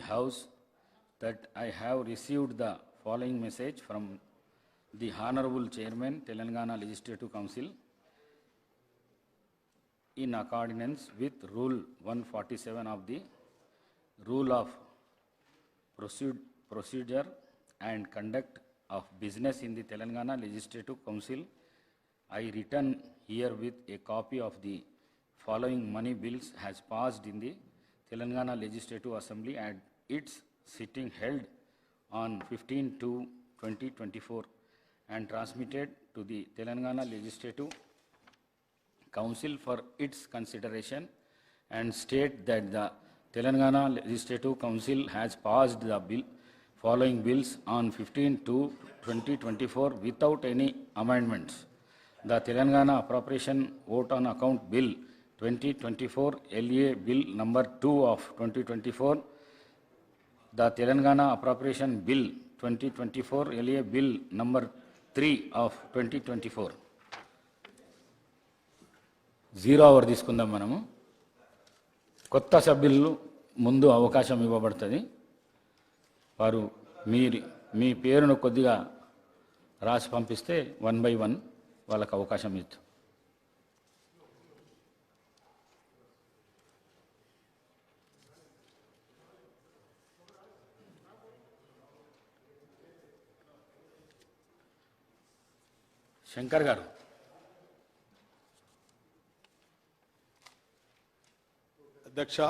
House that I have received the following message from the Honorable Chairman, Telangana Legislative Council, in accordance with Rule 147 of the Rule of Proced- Procedure and Conduct of Business in the Telangana Legislative Council, I return here with a copy of the following money bills has passed in the Telangana Legislative Assembly at its sitting held on 15 to 2024 and transmitted to the Telangana Legislative Council for its consideration and state that the Telangana Legislative Council has passed the bill, following bills on 15 to 2024 without any amendments. The Telangana Appropriation Vote on Account Bill 2024 LA Bill number 2 of 2024 the Telangana Appropriation Bill 2024 LA Bill number 3 of 2024. Zero hour తీసుకుందాం మనము. కొత్త సభ్యులు ముందు అవకాశం ఇవ్వబడుతుంది. వారు మీరు మీ పేరును కొద్దిగా రాసి పంపిస్తే వన్ బై వన్ వాళ్ళకు అవకాశం ఇస్తుంది శంకర్ గారు. అధ్యక్ష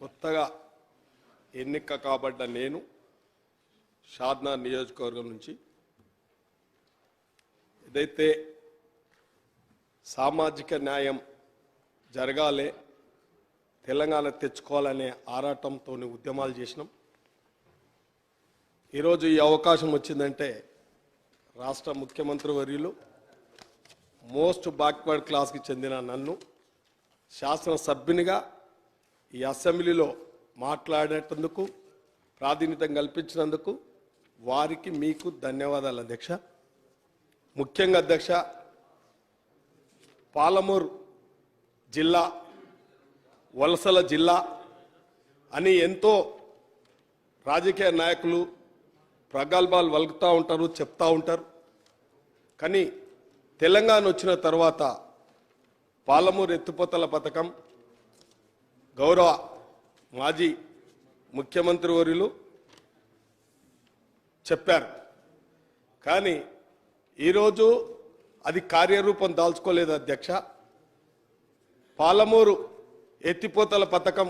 కొత్తగా ఎన్నిక కాబడ్డ నేను షాద్నా నియోజకవర్గం నుంచి ఏదైతే సామాజిక న్యాయం జరగాలి తెలంగాణ తెచ్చుకోవాలనే ఆరాటంతో ఉద్యమాలు చేసినాం. ఈరోజు ఈ అవకాశం వచ్చిందంటే రాష్ట్ర ముఖ్యమంత్రి వర్యులు మోస్ట్ బ్యాక్వర్డ్ క్లాస్కి చెందిన నన్ను శాసనసభ్యునిగా ఈ అసెంబ్లీలో మాట్లాడేటందుకు ప్రాతినిధ్యం కల్పించినందుకు వారికి మీకు ధన్యవాదాలు అధ్యక్ష. ముఖ్యంగా అధ్యక్ష పాలమూరు జిల్లా వలసల జిల్లా అని ఎంతో రాజకీయ నాయకులు ప్రగల్భాలు వలుకుతూ ఉంటారు చెప్తా ఉంటారు. కానీ తెలంగాణ వచ్చిన తర్వాత పాలమూరు ఎత్తిపోతల పథకం గౌరవ మాజీ ముఖ్యమంత్రి వర్యులు చెప్పారు. కానీ ఈరోజు అది కార్యరూపం దాల్చుకోలేదు అధ్యక్ష. పాలమూరు ఎత్తిపోతల పథకం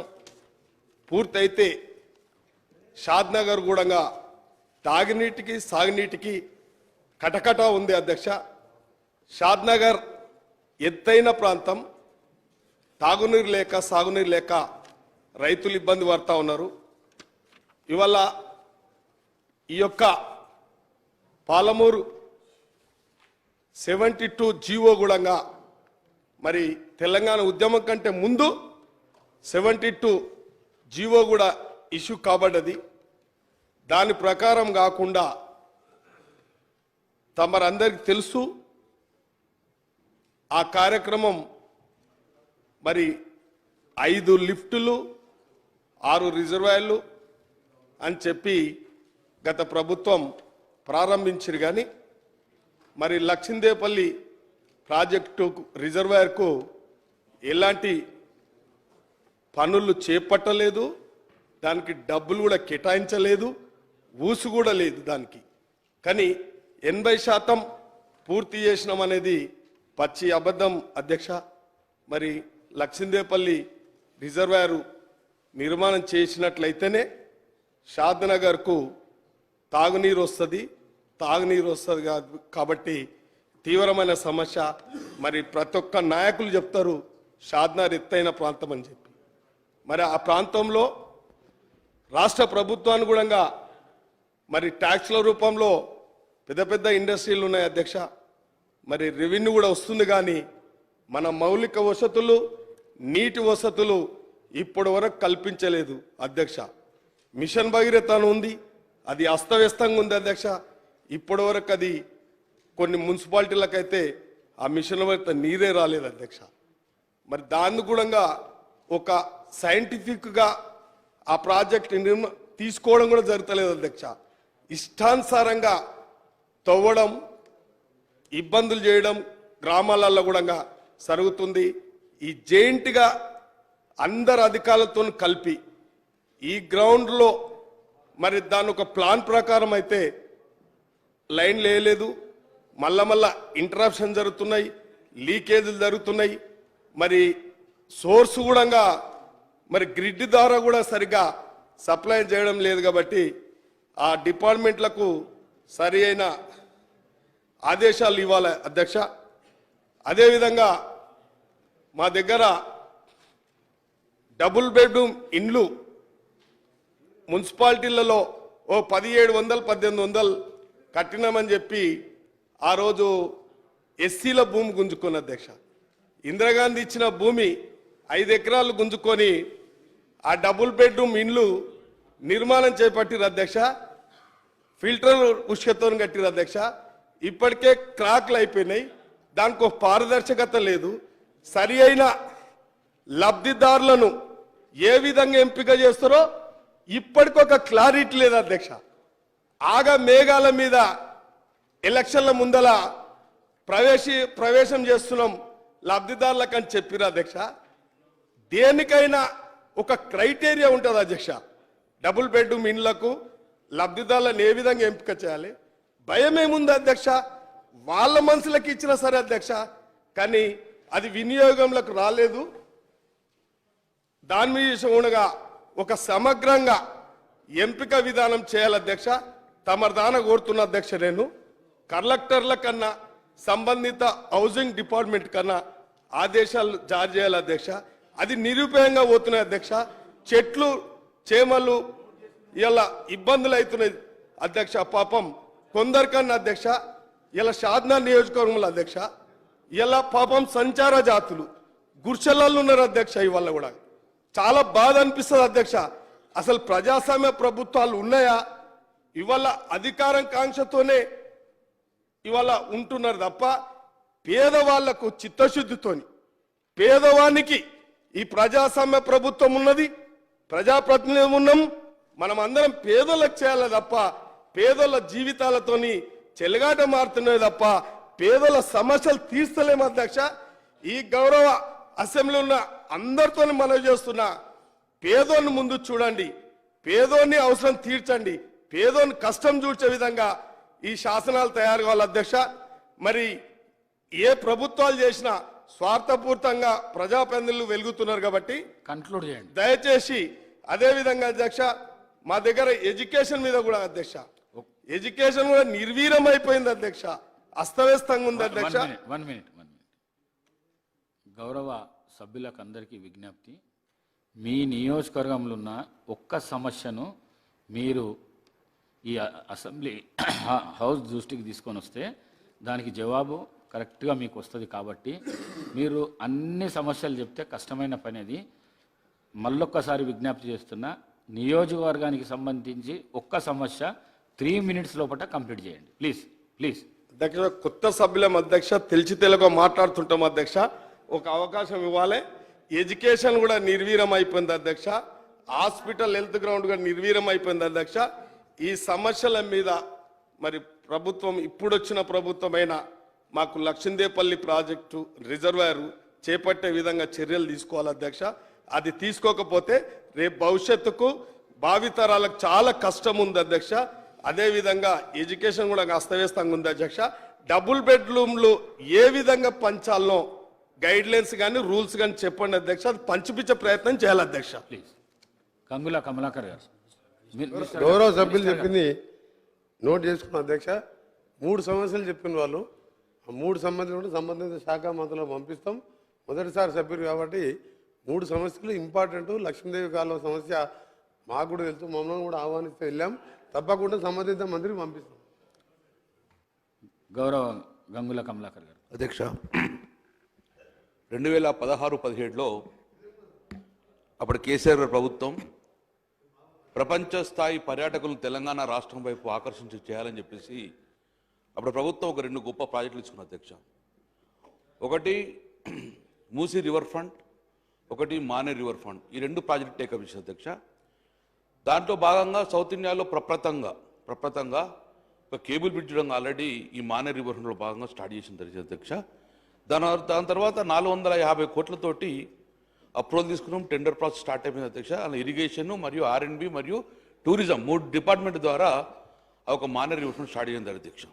పూర్తయితే షాద్నగర్ కూడా తాగునీటికి సాగునీటికి కటకట ఉంది అధ్యక్ష. షాద్నగర్ ఎత్తైన ప్రాంతం. తాగునీరు లేక సాగునీరు లేక రైతులు ఇబ్బంది పడతా ఉన్నారు. ఇవాళ ఈ యొక్క పాలమూరు సెవెంటీ టూ జీవో గుడంగా మరి తెలంగాణ ఉద్యమం కంటే ముందు సెవెంటీ టూ జీవో కూడా ఇష్యూ కాబడ్డది. దాని ప్రకారం కాకుండా తమరందరికి తెలుసు ఆ కార్యక్రమం మరి ఐదు లిఫ్టులు ఆరు రిజర్వాయర్లు అని చెప్పి గత ప్రభుత్వం ప్రారంభించారు కానీ మరి లక్షిందేపల్లి ప్రాజెక్టు రిజర్వాయర్కు ఎలాంటి పనులు చేపట్టలేదు దానికి డబ్బులు కూడా కేటాయించలేదు. ఊసు కూడా లేదు దానికి. కానీ ఎనభై శాతం పూర్తి చేసినాం అనేది పచ్చి అబద్ధం అధ్యక్ష. మరి లక్ష్మీదేపల్లి రిజర్వాయరు నిర్మాణం చేసినట్లయితేనే షాద్నగర్కు తాగునీరు వస్తుంది. తాగునీరు వస్తుంది కాదు కాబట్టి తీవ్రమైన సమస్య. మరి ప్రతి ఒక్క నాయకులు చెప్తారు షాద్నగర్ ఎత్తైన ప్రాంతం అని చెప్పి. మరి ఆ ప్రాంతంలో రాష్ట్ర ప్రభుత్వాన్ని కూడా మరి ట్యాక్స్ల రూపంలో పెద్ద పెద్ద ఇండస్ట్రీలు ఉన్నాయి అధ్యక్ష. మరి రెవెన్యూ కూడా వస్తుంది కానీ మన మౌలిక వసతులు నీటి వసతులు ఇప్పటి వరకు కల్పించలేదు అధ్యక్ష. మిషన్ భగీరథ ఉంది అది అస్తవ్యస్తంగా ఉంది అధ్యక్ష. ఇప్పటి వరకు అది కొన్ని మున్సిపాలిటీలకైతే ఆ మిషన్ భగీరథ నీరే రాలేదు అధ్యక్ష. మరి దాన్ని కూడా ఒక సైంటిఫిక్గా ఆ ప్రాజెక్ట్ నిర్మ తీసుకోవడం కూడా జరుగుతలేదు అధ్యక్ష. ఇష్టానుసారంగా తవ్వడం ఇబ్బందులు చేయడం గ్రామాలలో కూడా జరుగుతుంది. ఈ జైంట్గా అందరు అధికారులతో కలిపి ఈ గ్రౌండ్లో మరి దాని ఒక ప్లాన్ ప్రకారం అయితే లైన్ లేయలేదు. మళ్ళా మళ్ళా ఇంటరప్షన్ జరుగుతున్నాయి లీకేజీలు జరుగుతున్నాయి. మరి సోర్స్ కూడా మరి గ్రిడ్ ద్వారా కూడా సరిగా సప్లై చేయడం లేదు కాబట్టి ఆ డిపార్ట్మెంట్లకు సరి అయిన ఆదేశాలు ఇవ్వాలి అధ్యక్ష. అదేవిధంగా మా దగ్గర డబుల్ బెడ్రూమ్ ఇండ్లు మున్సిపాలిటీలలో ఓ పదిహేడు వందలు పద్దెనిమిది వందలు కట్టినామని చెప్పి ఆ రోజు ఎస్సీల భూమి గుంజుకున్న అధ్యక్ష. ఇందిరాగాంధీ ఇచ్చిన భూమి ఐదు ఎకరాలు గుంజుకొని ఆ డబుల్ బెడ్రూమ్ ఇండ్లు నిర్మాణం చేపట్టిరు అధ్యక్ష. ఫిల్టర్ ఉష్కతో కట్టిరు అధ్యక్ష. ఇప్పటికే క్రాక్లు అయిపోయినాయి. దానికి ఒక పారదర్శకత లేదు. సరి అయిన లబ్ధిదారులను ఏ విధంగా ఎంపిక చేస్తారో ఇప్పటికొక క్లారిటీ లేదు అధ్యక్ష. ఆగా మేఘాల మీద ఎలక్షన్ల ముందల ప్రవేశి ప్రవేశం చేస్తున్నాం లబ్ధిదారులకు అని చెప్పిరు అధ్యక్ష. దేనికైనా ఒక క్రైటీరియా ఉంటుంది అధ్యక్ష. డబుల్ బెడ్రూమ్ ఇండ్లకు లబ్ధిదారులను ఏ విధంగా ఎంపిక చేయాలి? భయం ఏముంది అధ్యక్ష వాళ్ళ మనసులకు ఇచ్చినా సరే అధ్యక్ష కానీ అది వినియోగంలోకి రాలేదు. దాని మీద ఉండగా ఒక సమగ్రంగా ఎంపిక విధానం చేయాలి అధ్యక్ష. తమరు దాన కోరుతున్న అధ్యక్ష నేను కలెక్టర్ల కన్నా సంబంధిత హౌసింగ్ డిపార్ట్మెంట్ కన్నా ఆదేశాలు జారీ చేయాలి అధ్యక్ష. అది నిరుపయోగంగా పోతున్నాయి అధ్యక్ష. చెట్లు చేమలు ఇలా ఇబ్బందులు అవుతున్నాయి అధ్యక్ష పాపం కొందరికన్నా అధ్యక్ష ఇలా షాద్నా నియోజకవర్గంలో అధ్యక్ష ఇలా పాపం సంచార జాతులు గుర్చలలో ఉన్నారు అధ్యక్ష ఇవాళ కూడా. చాలా బాధ అనిపిస్తుంది అధ్యక్ష. అసలు ప్రజాస్వామ్య ప్రభుత్వాలు ఉన్నాయా? ఇవాళ అధికారం కాంక్షతోనే ఇవాళ ఉంటున్నారు తప్ప పేదవాళ్ళకు చిత్తశుద్ధితోని పేదవానికి ఈ ప్రజాస్వామ్య ప్రభుత్వం ఉన్నది ప్రజాప్రతినిధులు ఉన్నాం మనం అందరం పేదలకు చేయాలి తప్ప పేదల జీవితాలతోని చెలగాట మారుతున్నాయి తప్ప పేదల సమస్యలు తీర్చలేము అధ్యక్ష. ఈ గౌరవ అసెంబ్లీ ఉన్న అందరితో మనవి చేస్తున్నా పేదోని ముందు చూడండి పేదోని అవసరం తీర్చండి పేదోని కష్టం చూడ్చే విధంగా ఈ శాసనాలు తయారు కావాలి అధ్యక్ష. మరి ఏ ప్రభుత్వాలు చేసినా స్వార్థపూర్తంగా ప్రజాప్రతినిధులు వెలుగుతున్నారు కాబట్టి కన్క్లూడ్ చేయండి. దయచేసి అదే విధంగా అధ్యక్ష మా దగ్గర ఎడ్యుకేషన్ మీద కూడా అధ్యక్ష. ఎడ్యుకేషన్ కూడా నిర్వీరం అయిపోయింది అధ్యక్ష. అస్తవ్యస్తంగా ఉంది అధ్యక్ష. వన్ మినిట్ వన్ మినిట్ గౌరవ సభ్యులకు అందరికీ విజ్ఞప్తి. మీ నియోజకవర్గంలో ఉన్న ఒక్క సమస్యను మీరు ఈ అసెంబ్లీ హౌస్ దృష్టికి తీసుకొని వస్తే దానికి జవాబు కరెక్ట్గా మీకు వస్తుంది కాబట్టి మీరు అన్ని సమస్యలు చెప్తే కష్టమైన పని అది మళ్ళొక్కసారి విజ్ఞప్తి చేస్తున్నా నియోజకవర్గానికి సంబంధించి ఒక్క సమస్య త్రీ మినిట్స్ లోపల కంప్లీట్ చేయండి. Please please. అధ్యక్ష కొత్త సభ్యులం అధ్యక్ష తెలిసి తెలుగు మాట్లాడుతుంటాం అధ్యక్ష. ఒక అవకాశం ఇవ్వాలి. ఎడ్యుకేషన్ కూడా నిర్వీరం అయిపోయింది అధ్యక్ష. హాస్పిటల్ హెల్త్ గ్రౌండ్ కూడా నిర్వీరం అయిపోయింది అధ్యక్ష. ఈ సమస్యల మీద మరి ప్రభుత్వం ఇప్పుడు వచ్చిన ప్రభుత్వమైన మాకు లక్ష్మీదేపల్లి ప్రాజెక్టు రిజర్వాయర్ చేపట్టే విధంగా చర్యలు తీసుకోవాలి అధ్యక్ష. అది తీసుకోకపోతే రేపు భవిష్యత్తుకు భావితరాలకు చాలా కష్టం ఉంది అధ్యక్ష. అదే విధంగా ఎడ్యుకేషన్ కూడా అస్తవ్యస్తంగా ఉంది అధ్యక్ష. డబుల్ బెడ్రూమ్లు ఏ విధంగా పంచాలనో గైడ్ లైన్స్ కానీ రూల్స్ కానీ చెప్పండి అధ్యక్ష. అది పంచిపించే ప్రయత్నం చేయాలి అధ్యక్ష. ప్లీజ్. కంగుల కమలాకర్ గారు. గౌరవ సభ్యులు చెప్పింది నోట్ చేసుకున్న అధ్యక్ష. మూడు సమస్యలు చెప్పిన వాళ్ళు మూడు సమస్యలు కూడా సంబంధిత శాఖ మంత్రులకు పంపిస్తాం. మొదటిసారి సభ్యులు కాబట్టి మూడు సమస్యలు ఇంపార్టెంట్. లక్ష్మీదేవి కాలువ సమస్య మాకు కూడా తెలుసు. మమ్మల్ని కూడా ఆహ్వానిస్తే వెళ్ళాం. తప్పకుండా సంబంధిత మంత్రికి పంపిస్తాం. గౌరవ గంగుల కమలాకర్ గారు. అధ్యక్ష రెండు వేల పదహారు పదిహేడులో అప్పుడు కేసీఆర్ గారి ప్రభుత్వం ప్రపంచ స్థాయి పర్యాటకులను తెలంగాణ రాష్ట్రం వైపు ఆకర్షించి చేయాలని చెప్పేసి అప్పుడు ప్రభుత్వం ఒక రెండు గొప్ప ప్రాజెక్టులు ఇచ్చుకున్న అధ్యక్ష. ఒకటి మూసీ రివర్ ఫ్రంట్ ఒకటి మానే రివర్ ఫ్రంట్. ఈ రెండు ప్రాజెక్ట్ టేకప్ చేసిన అధ్యక్ష. దాంట్లో భాగంగా సౌత్ ఇండియాలో ప్రప్రతంగా ప్రప్రతంగా ఒక కేబుల్ బ్రిడ్జ్ ఆల్రెడీ ఈ మానే రివర్ ఫండ్లో భాగంగా స్టార్ట్ చేసిన తెలిసింది అధ్యక్ష. దాని దాని తర్వాత నాలుగు వందల యాభై కోట్లతోటి అప్రూవల్ తీసుకున్నాం టెండర్ ప్రాసెస్ స్టార్ట్ అయిపోయింది అధ్యక్ష. అలా ఇరిగేషన్ మరియు ఆర్ఎండ్బి మరియు టూరిజం మూడు డిపార్ట్మెంట్ ద్వారా ఒక మానే రివర్ ఫండ్ స్టార్ట్ చేసింది అధ్యక్ష.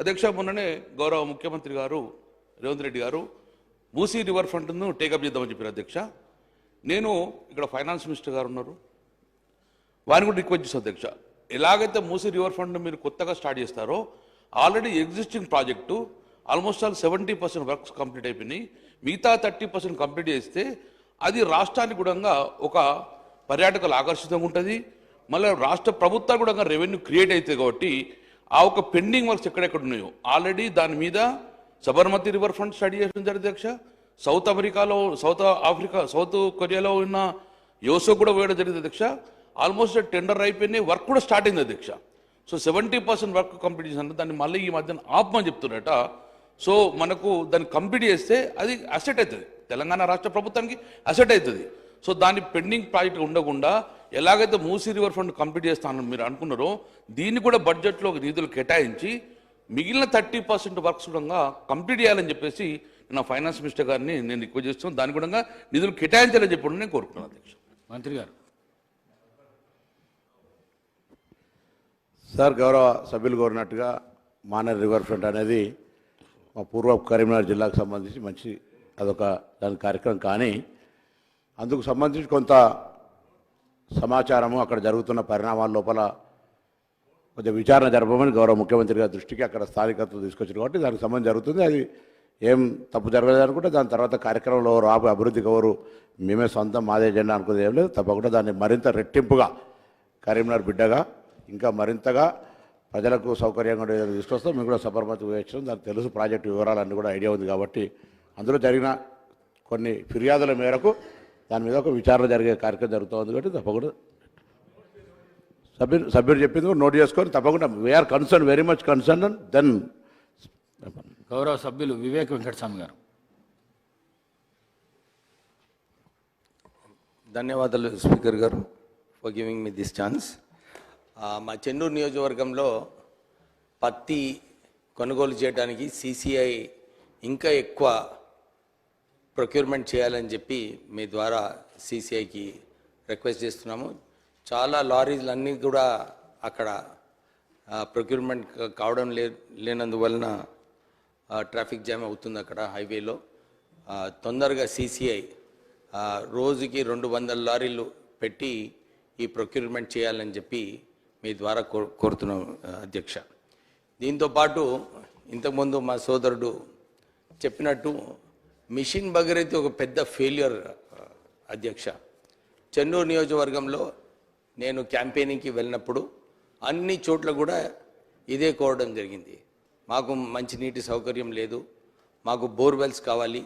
అధ్యక్ష మొన్ననే గౌరవ ముఖ్యమంత్రి గారు రేవంత్ రెడ్డి గారు మూసీ రివర్ ఫ్రంట్ను టేకప్ చేద్దామని చెప్పారు అధ్యక్ష. నేను ఇక్కడ ఫైనాన్స్ మినిస్టర్ గారు ఉన్నారు. వారిని కూడా రిక్వెస్ట్ చేస్తాను అధ్యక్ష. ఎలాగైతే మూసీ రివర్ ఫండ్ మీరు కొత్తగా స్టార్ట్ చేస్తారో already existing project almost all seventy percent works complete అయిపోయినాయి. మిగతా థర్టీ పర్సెంట్ కంప్లీట్ చేస్తే అది రాష్ట్రానికి కూడా ఒక పర్యాటకులు ఆకర్షితంగా ఉంటుంది. మళ్ళీ రాష్ట్ర ప్రభుత్వాలు కూడా రెవెన్యూ క్రియేట్ అవుతుంది కాబట్టి ఆ ఒక పెండింగ్ వర్క్స్ ఎక్కడెక్కడ ఉన్నాయో. ఆల్రెడీ దాని మీద సబర్మతి రివర్ ఫ్రంట్ స్టడీ చేసిన జరిగింది అధ్యక్ష. సౌత్ అమెరికాలో సౌత్ ఆఫ్రికా సౌత్ కొరియాలో ఉన్న యోసో కూడా వేయడం జరిగింది అధ్యక్ష. ఆల్మోస్ట్ టెండర్ అయిపోయినాయి వర్క్ కూడా స్టార్ట్ అయింది అధ్యక్ష. So seventy percent work complete చేసిన దాన్ని మళ్ళీ ఈ మధ్యన ఆపమని చెప్తున్నట సో మనకు దాన్ని కంప్లీట్ చేస్తే అది అసెట్ అవుతుంది. తెలంగాణ రాష్ట్ర ప్రభుత్వానికి అసెట్ అవుతుంది. సో దాని పెండింగ్ ప్రాజెక్ట్ ఉండకుండా ఎలాగైతే మూసీ రివర్ ఫండ్ కంప్లీట్ చేస్తానని మీరు అనుకున్నారో దీన్ని కూడా బడ్జెట్లో నిధులు కేటాయించి మిగిలిన థర్టీ పర్సెంట్ వర్క్స్ కూడా కంప్లీట్ చేయాలని చెప్పేసి నా ఫైనాన్స్ మినిస్టర్ గారిని నేను రిక్వెస్ట్ చేస్తున్నాను. దాని కూడా నిధులు కేటాయించాలని చెప్పి నేను కోరుకున్నాను అధ్యక్ష. మంత్రి గారు. సార్ గౌరవ సభ్యులు కోరినట్టుగా మానర్ రివర్ ఫ్రంట్ అనేది మా పూర్వ కరీంనగర్ జిల్లాకు సంబంధించి మంచి అదొక దాని కార్యక్రమం కానీ అందుకు సంబంధించి కొంత సమాచారము అక్కడ జరుగుతున్న పరిణామాల లోపల కొంచెం విచారణ జరపమని గౌరవ ముఖ్యమంత్రి గారి దృష్టికి అక్కడ స్థానికత్వం తీసుకొచ్చారు కాబట్టి దానికి సంబంధం జరుగుతుంది. అది ఏం తప్పు జరగలేదు అనుకుంటే దాని తర్వాత కార్యక్రమంలో రాబో అభివృద్ధి కవరు మేమే సొంతం మాదే ఎజెండా అనుకునేది ఏం లేదు. తప్పకుండా దాన్ని మరింత రెట్టింపుగా కరీంనగర్ బిడ్డగా ఇంకా మరింతగా ప్రజలకు సౌకర్యంగా ఉండే తీసుకొస్తాం. మేము కూడా సబర్మతి వేయించడం దానికి తెలుసు ప్రాజెక్టు వివరాలన్నీ కూడా ఐడియా ఉంది కాబట్టి అందులో జరిగిన కొన్ని ఫిర్యాదుల మేరకు దాని మీద ఒక విచారణ జరిగే కార్యక్రమం జరుగుతుంది కాబట్టి తప్పకుండా సభ్యులు సభ్యులు చెప్పింది కూడా నోట్ చేసుకొని తప్పకుండా we're concern very much concern and then గౌరవ సభ్యులు వివేక్ వెంకటస్వామి గారు. ధన్యవాదాలు speaker garu for giving me this chance మా చెన్నూరు నియోజకవర్గంలో పత్తి కొనుగోలు చేయడానికి సిసిఐ ఇంకా ఎక్కువ ప్రొక్యూర్మెంట్ చేయాలని చెప్పి మీ ద్వారా సిసిఐకి రిక్వెస్ట్ చేస్తున్నాము. చాలా లారీలు అన్నీ కూడా అక్కడ ప్రొక్యూర్మెంట్ కావడం లే లేనందువలన ట్రాఫిక్ జామ్ అవుతుంది అక్కడ హైవేలో. తొందరగా సిసిఐ రోజుకి రెండు వందల లారీలు పెట్టి ఈ ప్రొక్యూర్మెంట్ చేయాలని చెప్పి మీ ద్వారా కో కోరుతున్నాం అధ్యక్ష. దీంతోపాటు ఇంతకుముందు మా సోదరుడు చెప్పినట్టు మిషన్ భగీరథి ఒక పెద్ద ఫెయిల్యూర్ అధ్యక్ష. చెన్నూరు నియోజకవర్గంలో నేను క్యాంపెయినింగ్కి వెళ్ళినప్పుడు అన్ని చోట్ల కూడా ఇదే కోరడం జరిగింది. మాకు మంచినీటి సౌకర్యం లేదు మాకు బోర్వెల్స్ కావాలి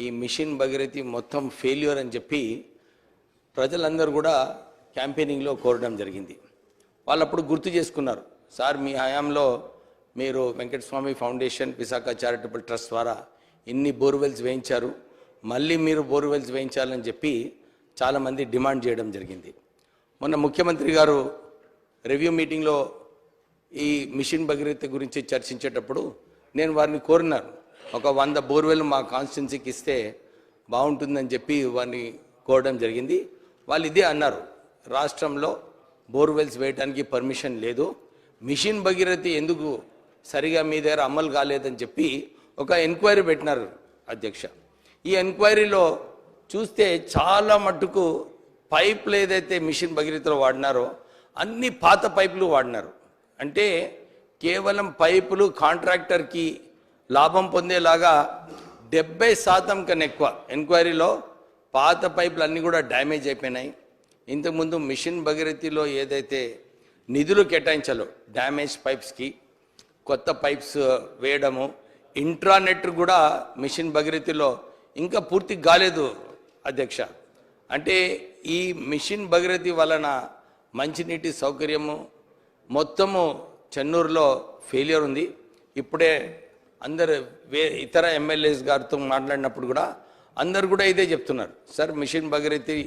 ఈ మిషన్ భగీరథి మొత్తం ఫెయిల్యూర్ అని చెప్పి ప్రజలందరూ కూడా క్యాంపెయినింగ్లో కోరడం జరిగింది. వాళ్ళు అప్పుడు గుర్తు చేసుకున్నారు సార్ మీ హయాంలో మీరు Venkataswamy foundation Visakha charitable trust ద్వారా ఇన్ని బోర్వెల్స్ వేయించారు మళ్ళీ మీరు బోర్వెల్స్ వేయించాలని చెప్పి చాలామంది డిమాండ్ చేయడం జరిగింది. మొన్న ముఖ్యమంత్రి గారు రివ్యూ మీటింగ్లో ఈ మిషన్ భగీరథ గురించి చర్చించేటప్పుడు నేను వారిని కోరినారు ఒక వంద బోర్వెల్ మా కాన్స్టిట్యున్సీకి ఇస్తే బాగుంటుందని చెప్పి వారిని కోరడం జరిగింది. వాళ్ళు ఇదే అన్నారు. రాష్ట్రంలో బోర్వెల్స్ వేయడానికి పర్మిషన్ లేదు. మిషన్ భగీరథి ఎందుకు సరిగా మీ దగ్గర అమలు కాలేదని చెప్పి ఒక ఎంక్వైరీ పెట్టినారు అధ్యక్ష. ఈ ఎంక్వైరీలో చూస్తే చాలా మట్టుకు పైపులు ఏదైతే మిషన్ భగీరథలో వాడినారో అన్ని పాత పైపులు వాడినారు. అంటే కేవలం పైపులు కాంట్రాక్టర్కి లాభం పొందేలాగా డెబ్బై శాతం కన్నా ఎక్కువ. ఎంక్వైరీలో పాత పైపులు అన్నీ కూడా డ్యామేజ్ అయిపోయినాయి. ఇంతకుముందు మిషన్ భగీరథిలో ఏదైతే నిధులు కేటాయించాలో డ్యామేజ్ పైప్స్కి కొత్త పైప్స్ వేయడము ఇంట్రానెట్ కూడా మిషన్ భగీరథిలో ఇంకా పూర్తి కాలేదు అధ్యక్ష. అంటే ఈ మిషన్ భగీరథి వలన మంచినీటి సౌకర్యము మొత్తము చెన్నూరులో ఫెయిలియర్ ఉంది. ఇప్పుడే అందరు వే ఇతర ఎమ్మెల్యేస్ గారితో మాట్లాడినప్పుడు కూడా అందరు కూడా ఇదే చెప్తున్నారు. సార్ మిషన్ భగీరథి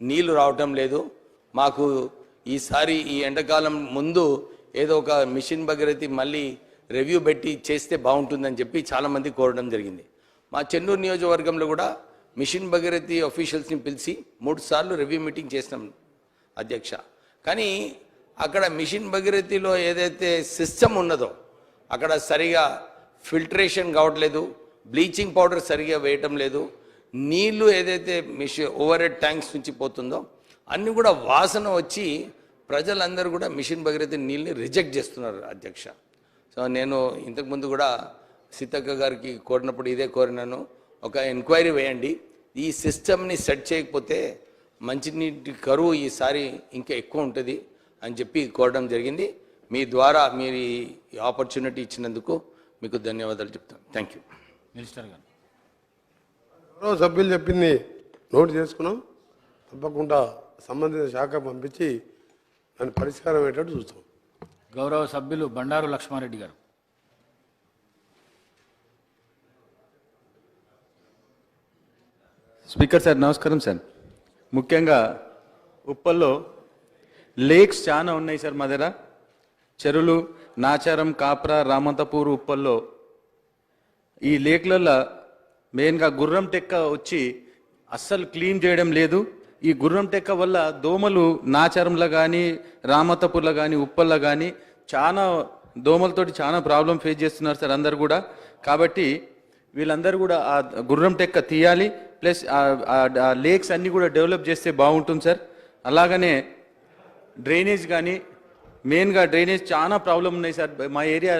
నీళ్ళు రావటం లేదు. మాకు ఈసారి ఈ ఎండాకాలం ముందు ఏదో ఒక మిషన్ భగీరథి మళ్ళీ రివ్యూ పెట్టి చేస్తే బాగుంటుందని చెప్పి చాలామంది కోరడం జరిగింది. మా చెన్నూరు నియోజకవర్గంలో కూడా మిషన్ భగీరథి అఫీషియల్స్ని పిలిచి మూడు సార్లు రివ్యూ మీటింగ్ చేసినాం అధ్యక్ష. కానీ అక్కడ మిషన్ భగీరథిలో ఏదైతే సిస్టమ్ ఉన్నదో అక్కడ సరిగా ఫిల్టరేషన్ కావట్లేదు బ్లీచింగ్ పౌడర్ సరిగా వేయటం లేదు నీళ్ళు ఏదైతే మిషన్ ఓవర్ హెడ్ ట్యాంక్స్ నుంచి పోతుందో అన్నీ కూడా వాసన వచ్చి ప్రజలందరూ కూడా మిషన్ భగీరథి నీళ్ళని రిజెక్ట్ చేస్తున్నారు అధ్యక్ష. సో నేను ఇంతకుముందు కూడా సీతక్క గారికి కోరినప్పుడు ఇదే కోరినాను. ఒక ఎంక్వైరీ వేయండి. ఈ సిస్టమ్ని సెట్ చేయకపోతే మంచినీటి కరువు ఈసారి ఇంకా ఎక్కువ ఉంటుంది అని చెప్పి కోరడం జరిగింది. మీ ద్వారా మీరు ఈ ఆపర్చునిటీ ఇచ్చినందుకు మీకు ధన్యవాదాలు చెప్తాను థ్యాంక్ యూ. మినిస్టర్ గారు. సభ్యులు చెప్పింది నోట్ చేసుకున్నాం. తప్పకుండా సంబంధిత శాఖ పంపించి దాని పరిష్కారం అయ్యేటట్టు చూస్తాం. గౌరవ సభ్యులు బండారు లక్ష్మారెడ్డి గారు. స్పీకర్ సార్ నమస్కారం సార్. ముఖ్యంగా ఉప్పల్లో లేక్స్ చాలా ఉన్నాయి సార్ మా దగ్గర. చెరువులు నాచారం కాప్రా రామంతపూర్ ఉప్పల్లో ఈ లేక్లలో మెయిన్గా గుర్రం టెక్క వచ్చి అస్సలు క్లీన్ చేయడం లేదు. ఈ గుర్రం టెక్క వల్ల దోమలు నాచారంలో కానీ రామతపూర్లో కానీ ఉప్పల్లో కానీ చాలా దోమలతోటి చాలా ప్రాబ్లం ఫేస్ చేస్తున్నారు సార్ అందరు కూడా. కాబట్టి వీళ్ళందరూ కూడా ఆ గుర్రం టెక్క తీయాలి ప్లస్ ఆ లేక్స్ అన్నీ కూడా డెవలప్ చేస్తే బాగుంటుంది సార్. అలాగనే డ్రైనేజ్ కానీ మెయిన్గా డ్రైనేజ్ చాలా ప్రాబ్లం ఉన్నాయి సార్. మా ఏరియా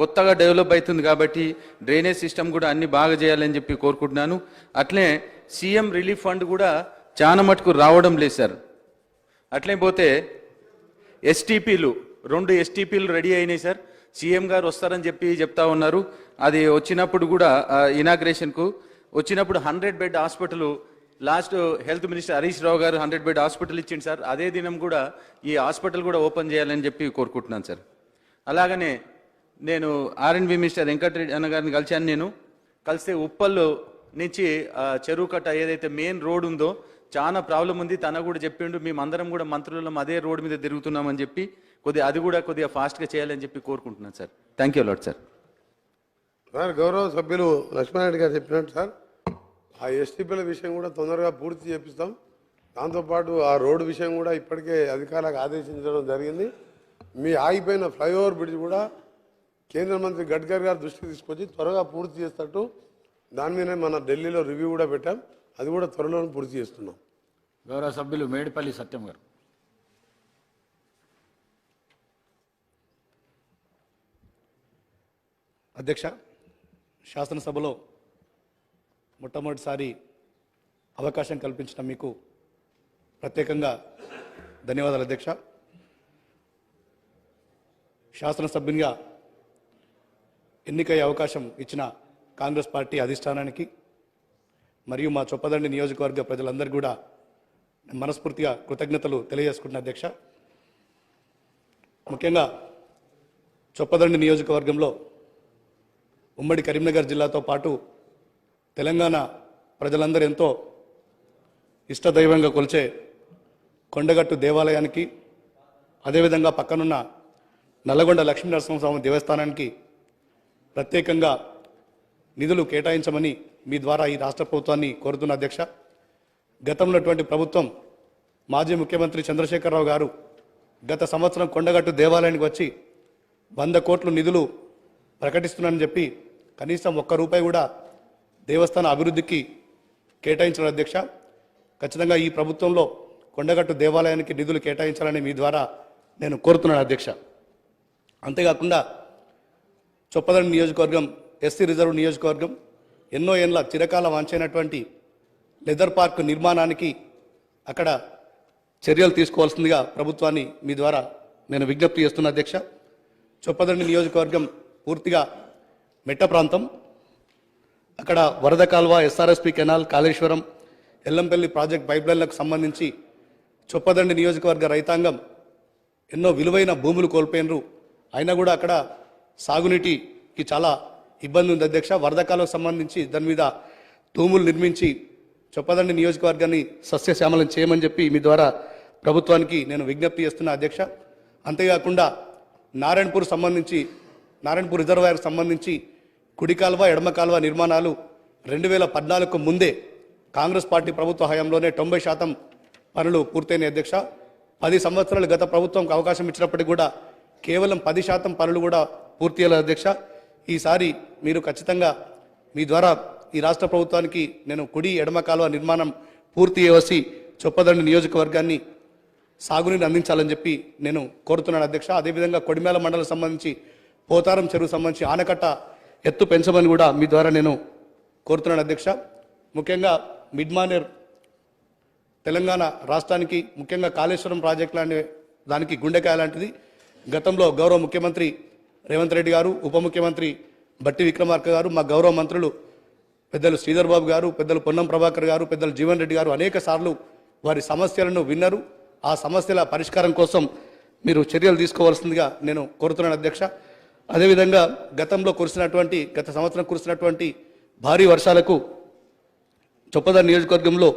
కొత్తగా డెవలప్ అవుతుంది కాబట్టి డ్రైనేజ్ సిస్టమ్ కూడా అన్ని బాగా చేయాలని చెప్పి కోరుకుంటున్నాను. అట్లే సీఎం రిలీఫ్ ఫండ్ కూడా చాలా మటుకు రావడం లేదు సార్. అట్లే పోతే ఎస్టీపీలు రెండు ఎస్టీపీలు రెడీ అయినాయి సార్. సీఎం గారు వస్తారని చెప్పి చెప్తా ఉన్నారు. అది వచ్చినప్పుడు కూడా ఇనాగ్రేషన్కు వచ్చినప్పుడు hundred bed hospital last health minister Harish Rao garu hundred bed hospital ఇచ్చింది సార్. అదే దినం కూడా ఈ హాస్పిటల్ కూడా ఓపెన్ చేయాలని చెప్పి కోరుకుంటున్నాను సార్. అలాగనే నేను ఆర్ఎండ్బి మినిస్టర్ వెంకటరెడ్డి అన్న గారిని కలిశాను నేను. కలిస్తే ఉప్పల్లో నుంచి చెరువు కట్ట ఏదైతే మెయిన్ రోడ్ ఉందో చాలా ప్రాబ్లం ఉంది. తన కూడా చెప్పిండు మేమందరం కూడా మంత్రులం అదే రోడ్ మీద తిరుగుతున్నామని చెప్పి కొద్దిగా అది కూడా కొద్దిగా ఫాస్ట్గా చేయాలని చెప్పి కోరుకుంటున్నాను sir. Thank you lot sir sir గౌరవ సభ్యులు లక్ష్మణరెడ్డి గారు చెప్పినట్టు సార్ ఆ ఎస్టీపీల విషయం కూడా తొందరగా పూర్తి చేపిస్తాం. దాంతోపాటు ఆ రోడ్డు విషయం కూడా ఇప్పటికే అధికారులకు ఆదేశించడం జరిగింది. మీ ఆగిపోయిన ఫ్లైఓవర్ బ్రిడ్జ్ కూడా కేంద్ర మంత్రి గడ్కరీ గారి దృష్టికి తీసుకొచ్చి త్వరగా పూర్తి చేస్తట్టు దాని మీదనే మన ఢిల్లీలో రివ్యూ కూడా పెట్టాం. అది కూడా త్వరలోనే పూర్తి చేస్తున్నాం. గౌరవ సభ్యులు మేడిపల్లి సత్యం గారు. అధ్యక్ష శాసనసభలో మొట్టమొదటిసారి అవకాశం కల్పించిన మీకు ప్రత్యేకంగా ధన్యవాదాలు అధ్యక్ష. శాసనసభ్యునిగా ఎన్నికయ్యే అవకాశం ఇచ్చిన కాంగ్రెస్ పార్టీ అధిష్టానానికి మరియు మా చొప్పదండి నియోజకవర్గ ప్రజలందరూ కూడా మనస్ఫూర్తిగా కృతజ్ఞతలు తెలియజేసుకుంటున్న అధ్యక్ష. ముఖ్యంగా చొప్పదండి నియోజకవర్గంలో ఉమ్మడి కరీంనగర్ జిల్లాతో పాటు తెలంగాణ ప్రజలందరూ ఎంతో ఇష్టదైవంగా కొలిచే కొండగట్టు దేవాలయానికి అదేవిధంగా పక్కనున్న నల్లగొండ లక్ష్మీనరసింహస్వామి దేవస్థానానికి ప్రత్యేకంగా నిధులు కేటాయించమని మీ ద్వారా ఈ రాష్ట్ర ప్రభుత్వాన్ని కోరుతున్న అధ్యక్ష గతంలో ఉన్నటువంటి ప్రభుత్వం మాజీ ముఖ్యమంత్రి చంద్రశేఖరరావు గారు గత సంవత్సరం కొండగట్టు దేవాలయానికి వచ్చి వంద కోట్లు నిధులు ప్రకటిస్తున్నానని చెప్పి కనీసం ఒక్క రూపాయి కూడా దేవస్థాన అభివృద్ధికి కేటాయించిన అధ్యక్ష. ఖచ్చితంగా ఈ ప్రభుత్వంలో కొండగట్టు దేవాలయానికి నిధులు కేటాయించాలని మీ ద్వారా నేను కోరుతున్నాను అధ్యక్ష. అంతేకాకుండా చొప్పదండి నియోజకవర్గం ఎస్సీ రిజర్వ్ నియోజకవర్గం ఎన్నో ఏళ్ళ చిరకాల వాంచైనటువంటి లెదర్ పార్క్ నిర్మాణానికి అక్కడ చర్యలు తీసుకోవాల్సిందిగా ప్రభుత్వాన్ని మీ ద్వారా నేను విజ్ఞప్తి చేస్తున్నా అధ్యక్ష. చొప్పదండి నియోజకవర్గం పూర్తిగా మెట్ట ప్రాంతం. అక్కడ వరద కాల్వ SRSP canal Kaleshwaram Yellampalli project పైప్లైన్లకు సంబంధించి చొప్పదండి నియోజకవర్గ రైతాంగం ఎన్నో విలువైన భూములు కోల్పోయినరు. అయినా కూడా అక్కడ సాగునీటికి చాలా ఇబ్బంది ఉంది. అధ్యక్ష వరద కాలువకు సంబంధించి దాని మీద తూములు నిర్మించి చొప్పదండి నియోజకవర్గాన్ని సస్యశ్యామలం చేయమని చెప్పి మీ ద్వారా ప్రభుత్వానికి నేను విజ్ఞప్తి చేస్తున్నా అధ్యక్ష. అంతేకాకుండా నారాయణపూర్ సంబంధించి నారాయణపూర్ రిజర్వాయర్ సంబంధించి కుడి కాలువ ఎడమ కాల్వ నిర్మాణాలు రెండు వేల పద్నాలుగుకు ముందే కాంగ్రెస్ పార్టీ ప్రభుత్వ హయాంలోనే తొంభై శాతం పనులు పూర్తయినాయి అధ్యక్ష. పది సంవత్సరాలు గత ప్రభుత్వంకి అవకాశం ఇచ్చినప్పటికీ కూడా కేవలం పది శాతం పనులు కూడా పూర్తి అయ్యాలి అధ్యక్ష. ఈసారి మీరు ఖచ్చితంగా మీ ద్వారా ఈ రాష్ట్ర ప్రభుత్వానికి నేను కుడి ఎడమ కాలువ నిర్మాణం పూర్తి చేసి చొప్పదండి నియోజకవర్గాన్ని సాగునీరు అందించాలని చెప్పి నేను కోరుతున్నాను అధ్యక్ష. అదేవిధంగా కొడిమేల మండలం సంబంధించి పోతారం చెరువు సంబంధించి ఆనకట్ట ఎత్తు పెంచమని కూడా మీ ద్వారా నేను కోరుతున్నాను అధ్యక్ష. ముఖ్యంగా మిడ్ మానేర్ తెలంగాణ రాష్ట్రానికి ముఖ్యంగా కాళేశ్వరం ప్రాజెక్ట్ లాంటి దానికి గుండెకాయ లాంటిది. గతంలో గౌరవ ముఖ్యమంత్రి రేవంత్ రెడ్డి గారు ఉప ముఖ్యమంత్రి బట్టి విక్రమార్క గారు మా గౌరవ మంత్రులు పెద్దలు శ్రీధర్ బాబు గారు పెద్దలు పొన్నం ప్రభాకర్ గారు పెద్దలు జీవన్ రెడ్డి గారు అనేక సార్లు వారి సమస్యలను విన్నారు. ఆ సమస్యల పరిష్కారం కోసం మీరు చర్యలు తీసుకోవాల్సిందిగా నేను కోరుతున్నాను అధ్యక్ష. అదేవిధంగా గతంలో కురిసినటువంటి గత సంవత్సరం కురిసినటువంటి భారీ వర్షాలకు చొప్పద నియోజకవర్గంలో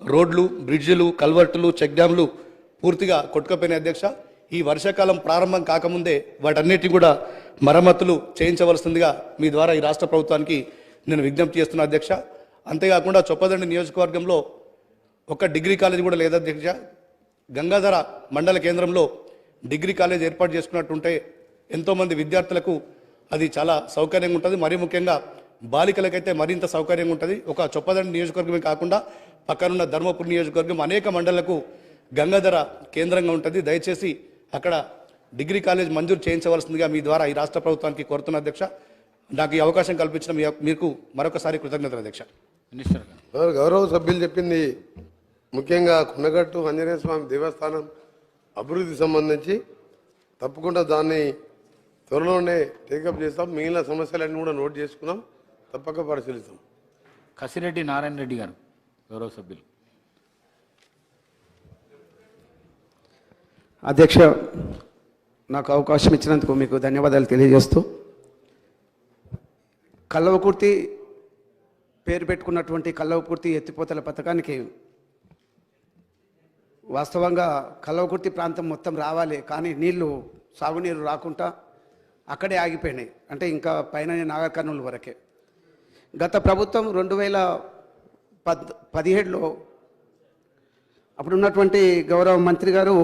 రోడ్లు బ్రిడ్జిలు కల్వర్టులు చెక్ డ్యాంలు పూర్తిగా కొట్టుకపోయిన అధ్యక్ష. ఈ వర్షాకాలం ప్రారంభం కాకముందే వాటన్నిటిని కూడా మరమ్మతులు చేయించవలసిందిగా మీ ద్వారా ఈ రాష్ట్ర ప్రభుత్వానికి నేను విజ్ఞప్తి చేస్తున్నా అధ్యక్ష. అంతేకాకుండా చొప్పదండి నియోజకవర్గంలో ఒక డిగ్రీ కాలేజ్ కూడా లేదు అధ్యక్ష. గంగాధర మండల కేంద్రంలో డిగ్రీ కాలేజ్ ఏర్పాటు చేసుకున్నట్టుంటే ఎంతోమంది విద్యార్థులకు అది చాలా సౌకర్యంగా ఉంటుంది. మరీ ముఖ్యంగా బాలికలకైతే మరింత సౌకర్యంగా ఉంటుంది. ఒక చొప్పదండి నియోజకవర్గమే కాకుండా పక్కనున్న ధర్మపురి నియోజకవర్గం అనేక మండలకు గంగాధర కేంద్రంగా ఉంటుంది. దయచేసి అక్కడ డిగ్రీ కాలేజ్ మంజూరు చేయించవలసిందిగా మీ ద్వారా ఈ రాష్ట్ర ప్రభుత్వానికి కోరుతున్న అధ్యక్ష. నాకు ఈ అవకాశం కల్పించిన మీ- మీకు మరొకసారి కృతజ్ఞతలు అధ్యక్ష. గౌరవ సభ్యులు చెప్పింది ముఖ్యంగా కొండగట్టు ఆంజనేయ స్వామి దేవస్థానం అభివృద్ధి సంబంధించి తప్పకుండా దాన్ని త్వరలోనే టేకప్ చేస్తాం. మిగిలిన సమస్యలన్నీ కూడా నోట్ చేసుకున్నాం. తప్పక పరిశీలిస్తాం. కసిరెడ్డి నారాయణ రెడ్డి గారు గౌరవ సభ్యులు. అధ్యక్ష నాకు అవకాశం ఇచ్చినందుకు మీకు ధన్యవాదాలు తెలియజేస్తూ కల్లవకుర్తి పేరు పెట్టుకున్నటువంటి కల్లవకుర్తి ఎత్తిపోతల పథకానికి వాస్తవంగా కల్లవకుర్తి ప్రాంతం మొత్తం రావాలి కానీ నీళ్ళు సాగునీరు రాకుండా అక్కడే ఆగిపోయినాయి. అంటే ఇంకా పైన నాగర్ కర్నూలు వరకే. గత ప్రభుత్వం రెండు వేల పద్ పదిహేడులో అప్పుడున్నటువంటి గౌరవ మంత్రి గారు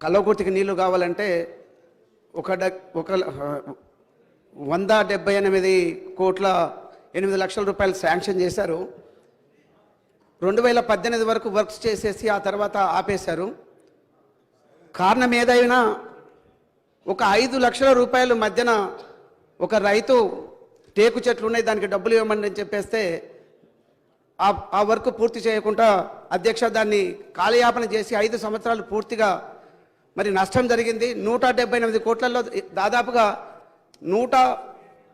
కల్లకుర్తికి నీళ్ళు కావాలంటే ఒక డ ఒక వంద డెబ్బై ఎనిమిది కోట్ల ఎనిమిది లక్షల రూపాయలు శాంక్షన్ చేశారు. రెండు వేల పద్దెనిమిది వరకు వర్క్స్ చేసేసి ఆ తర్వాత ఆపేశారు. కారణం ఏదైనా ఒక ఐదు లక్షల రూపాయలు మధ్యన ఒక రైతు టేకు చెట్లు ఉన్నాయి దానికి డబ్బులు ఇవ్వమని చెప్పేస్తే ఆ ఆ వర్క్ పూర్తి చేయకుండా అధ్యక్ష దాన్ని కాలయాపన చేసి ఐదు సంవత్సరాలు పూర్తిగా మరి నష్టం జరిగింది. నూట డెబ్బై ఎనిమిది కోట్లలో దాదాపుగా నూట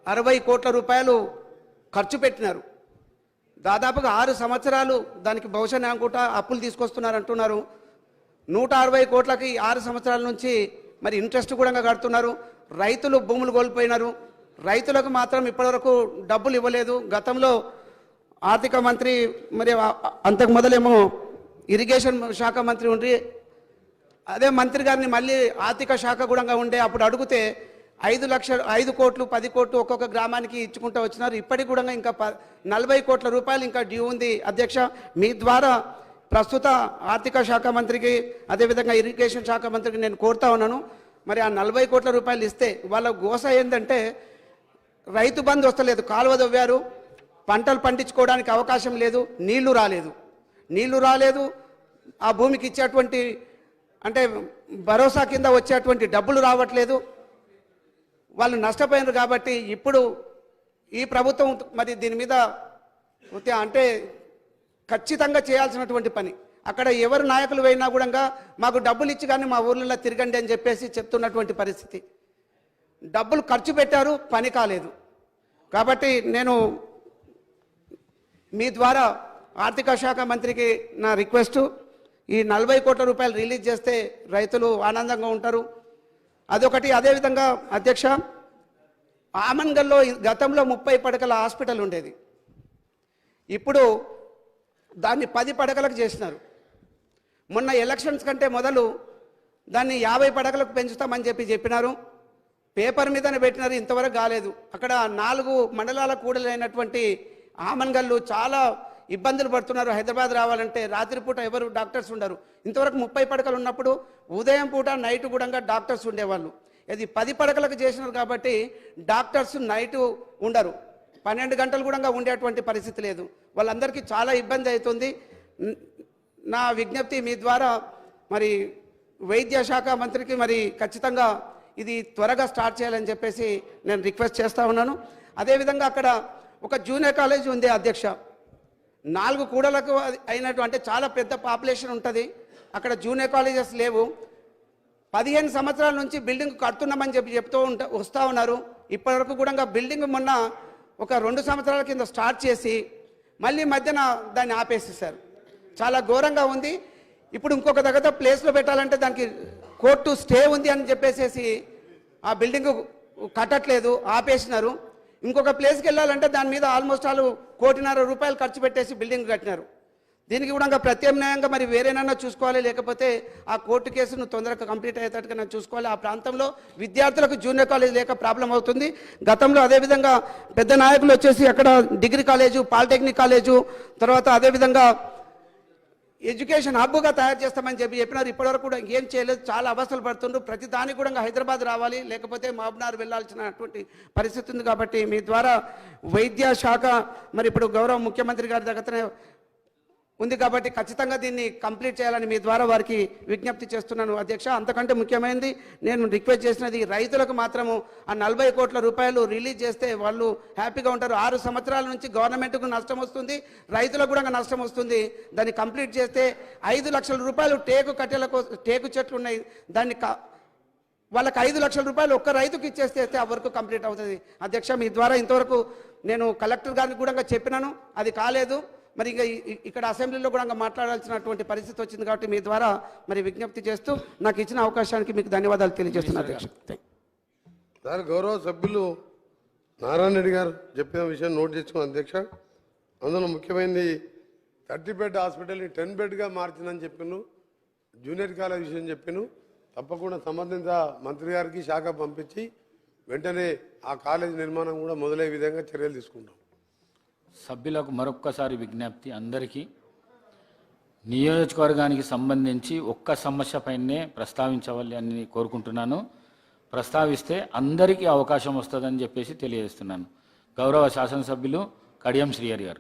అరవై కోట్ల రూపాయలు ఖర్చు పెట్టినారు. దాదాపుగా ఆరు సంవత్సరాలు దానికి బహుశా అనుకుంటా అప్పులు తీసుకొస్తున్నారు అంటున్నారు. నూట అరవై కోట్లకి ఆరు సంవత్సరాల నుంచి మరి ఇంట్రెస్ట్ కూడా కడుతున్నారు. రైతులు భూములు కోల్పోయినారు. రైతులకు మాత్రం ఇప్పటివరకు డబ్బులు ఇవ్వలేదు. గతంలో ఆర్థిక మంత్రి మరి అంతకు మొదలేమో ఇరిగేషన్ శాఖ మంత్రి ఉండి అదే మంత్రి గారిని మళ్ళీ ఆర్థిక శాఖ కూడా ఉండే అప్పుడు అడిగితే ఐదు లక్షలు ఐదు కోట్లు పది కోట్లు ఒక్కొక్క గ్రామానికి ఇచ్చుకుంటూ వచ్చినారు. ఇప్పటికి కూడా ఇంకా ప నలభై కోట్ల రూపాయలు ఇంకా డ్యూ ఉంది. అధ్యక్ష మీ ద్వారా ప్రస్తుత ఆర్థిక శాఖ మంత్రికి అదేవిధంగా ఇరిగేషన్ శాఖ మంత్రికి నేను కోరుతా ఉన్నాను. మరి ఆ నలభై కోట్ల రూపాయలు ఇస్తే వాళ్ళ గోస ఏంటంటే రైతు బంధు వస్తలేదు. కాలువ దవ్వారు పంటలు పండించుకోవడానికి అవకాశం లేదు. నీళ్ళు రాలేదు. నీళ్ళు రాలేదు. ఆ భూమికి ఇచ్చేటువంటి అంటే భరోసా కింద వచ్చేటువంటి డబ్బులు రావట్లేదు. వాళ్ళు నష్టపోయినారు కాబట్టి ఇప్పుడు ఈ ప్రభుత్వం మరి దీని మీద అంటే ఖచ్చితంగా చేయాల్సినటువంటి పని. అక్కడ ఎవరు నాయకులు పోయినా కూడా మాకు డబ్బులు ఇచ్చి కానీ మా ఊర్లలో తిరగండి అని చెప్పేసి చెప్తున్నటువంటి పరిస్థితి. డబ్బులు ఖర్చు పెట్టారు పని కాలేదు. కాబట్టి నేను మీ ద్వారా ఆర్థిక శాఖ మంత్రికి నా రిక్వెస్ట్. ఈ నలభై కోట్ల రూపాయలు రిలీజ్ చేస్తే రైతులు ఆనందంగా ఉంటారు. అదొకటి. అదేవిధంగా అధ్యక్ష ఆమన్గల్లో గతంలో ముప్పై పడకల హాస్పిటల్ ఉండేది. ఇప్పుడు దాన్ని పది పడకలకు చేసినారు. మొన్న ఎలక్షన్స్ కంటే మొదలు దాన్ని యాభై పడకలకు పెంచుతామని చెప్పి చెప్పినారు. పేపర్ మీదనే పెట్టినారు. ఇంతవరకు కాలేదు. అక్కడ నాలుగు మండలాల కూడలైనటువంటి ఆమన్గల్లు చాలా ఇబ్బందులు పడుతున్నారు. హైదరాబాద్ రావాలంటే రాత్రిపూట ఎవరు డాక్టర్స్ ఉండరు. ఇంతవరకు ముప్పై పడకలు ఉన్నప్పుడు ఉదయం పూట నైట్ కూడా డాక్టర్స్ ఉండేవాళ్ళు. ఇది పది పడకలకు చేసినారు కాబట్టి డాక్టర్స్ నైట్ ఉండరు. పన్నెండు గంటలు కూడా ఉండేటువంటి పరిస్థితి లేదు. వాళ్ళందరికీ చాలా ఇబ్బంది అవుతుంది. నా విజ్ఞప్తి మీ ద్వారా మరి వైద్య శాఖ మంత్రికి మరి ఖచ్చితంగా ఇది త్వరగా స్టార్ట్ చేయాలని చెప్పేసి నేను రిక్వెస్ట్ చేస్తూ ఉన్నాను. అదేవిధంగా అక్కడ ఒక జూనియర్ కాలేజ్ ఉంది అధ్యక్ష. నాలుగు కూడలకు అది అయినట్టు అంటే చాలా పెద్ద పాపులేషన్ ఉంటుంది. అక్కడ జూనియర్ కాలేజెస్ లేవు. పదిహేను సంవత్సరాల నుంచి బిల్డింగ్ కడుతున్నామని చెప్పి చెప్తూ ఉంట వస్తూ ఉన్నారు. ఇప్పటివరకు కూడా బిల్డింగ్ మొన్న ఒక రెండు సంవత్సరాల కింద స్టార్ట్ చేసి మళ్ళీ మధ్యన దాన్ని ఆపేసేసారు. చాలా ఘోరంగా ఉంది. ఇప్పుడు ఇంకొక దగ్గర ప్లేస్లో పెట్టాలంటే దానికి కోర్టు స్టే ఉంది అని చెప్పేసేసి ఆ బిల్డింగ్ కట్టట్లేదు ఆపేసినారు. ఇంకొక ప్లేస్కి వెళ్ళాలంటే దాని మీద ఆల్మోస్ట్ ఆల్ కోటిన్నర రూపాయలు ఖర్చు పెట్టేసి బిల్డింగ్ కట్టినారు. దీనికి కూడా ప్రత్యామ్నాయంగా మరి వేరేనన్నా చూసుకోవాలి లేకపోతే ఆ కోర్టు కేసును తొందరగా కంప్లీట్ అయ్యేటట్టుగా నేను చూసుకోవాలి. ఆ ప్రాంతంలో విద్యార్థులకు జూనియర్ కాలేజ్ లేక ప్రాబ్లం అవుతుంది. గతంలో అదేవిధంగా పెద్ద నాయకులు వచ్చేసి అక్కడ డిగ్రీ కాలేజు పాలిటెక్నిక్ కాలేజు తర్వాత అదేవిధంగా ఎడ్యుకేషన్ హబ్గా తయారు చేస్తామని చెప్పి చెప్పినారు. ఇప్పటివరకు కూడా ఏం చేయలేదు. చాలా అవస్థలు పడుతుండ్రు. ప్రతి దానికి కూడా హైదరాబాద్ రావాలి. లేకపోతే మహబూబ్నగర్ వెళ్ళాల్సినటువంటి పరిస్థితి ఉంది కాబట్టి మీ ద్వారా వైద్య శాఖ మరి ఇప్పుడు గౌరవ ముఖ్యమంత్రి గారి దగ్గర ఉంది కాబట్టి ఖచ్చితంగా దీన్ని కంప్లీట్ చేయాలని మీ ద్వారా వారికి విజ్ఞప్తి చేస్తున్నాను. అధ్యక్ష అంతకంటే ముఖ్యమైనది నేను రిక్వెస్ట్ చేసినది రైతులకు మాత్రము. ఆ నలభై కోట్ల రూపాయలు రిలీజ్ చేస్తే వాళ్ళు హ్యాపీగా ఉంటారు. ఆరు సంవత్సరాల నుంచి గవర్నమెంట్కు నష్టం వస్తుంది రైతులకు కూడా నష్టం వస్తుంది. దాన్ని కంప్లీట్ చేస్తే ఐదు లక్షల రూపాయలు టేకు కట్టెల టేకు చెట్లు ఉన్నాయి. దాన్ని వాళ్ళకి ఐదు లక్షల రూపాయలు ఒక్క రైతుకి ఇచ్చేస్తే ఆ వర్క్ కంప్లీట్ అవుతుంది. అధ్యక్ష మీ ద్వారా ఇంతవరకు నేను కలెక్టర్ గారికి కూడా చెప్పినాను. అది కాలేదు. మరి ఇంకా ఇక్కడ అసెంబ్లీలో కూడా మాట్లాడాల్సినటువంటి పరిస్థితి వచ్చింది కాబట్టి మీ ద్వారా మరి విజ్ఞప్తి చేస్తూ నాకు ఇచ్చిన అవకాశానికి మీకు ధన్యవాదాలు తెలియజేస్తున్నాను అధ్యక్ష థాంక్ యూ. సార్ గౌరవ సభ్యులు నారాయణ రెడ్డి గారు చెప్పిన విషయం నోట్ చేసుకున్న అధ్యక్ష. అందులో ముఖ్యమైనది థర్టీ బెడ్ హాస్పిటల్ని టెన్ బెడ్గా మార్చిందని చెప్పిను జూనియర్ కాలేజ్ విషయం చెప్పిను తప్పకుండా సంబంధిత మంత్రి గారికి శాఖ పంపించి వెంటనే ఆ కాలేజ్ నిర్మాణం కూడా మొదలయ్యే విధంగా చర్యలు తీసుకుంటాం. సభ్యులకు మరొక్కసారి విజ్ఞప్తి అందరికీ. నియోజకవర్గానికి సంబంధించి ఒక్క సమస్య పైనే ప్రస్తావించవాలి అని కోరుకుంటున్నాను. ప్రస్తావిస్తే అందరికీ అవకాశం వస్తుందని చెప్పేసి తెలియజేస్తున్నాను. గౌరవ శాసనసభ్యులు కడియం శ్రీహరి గారు.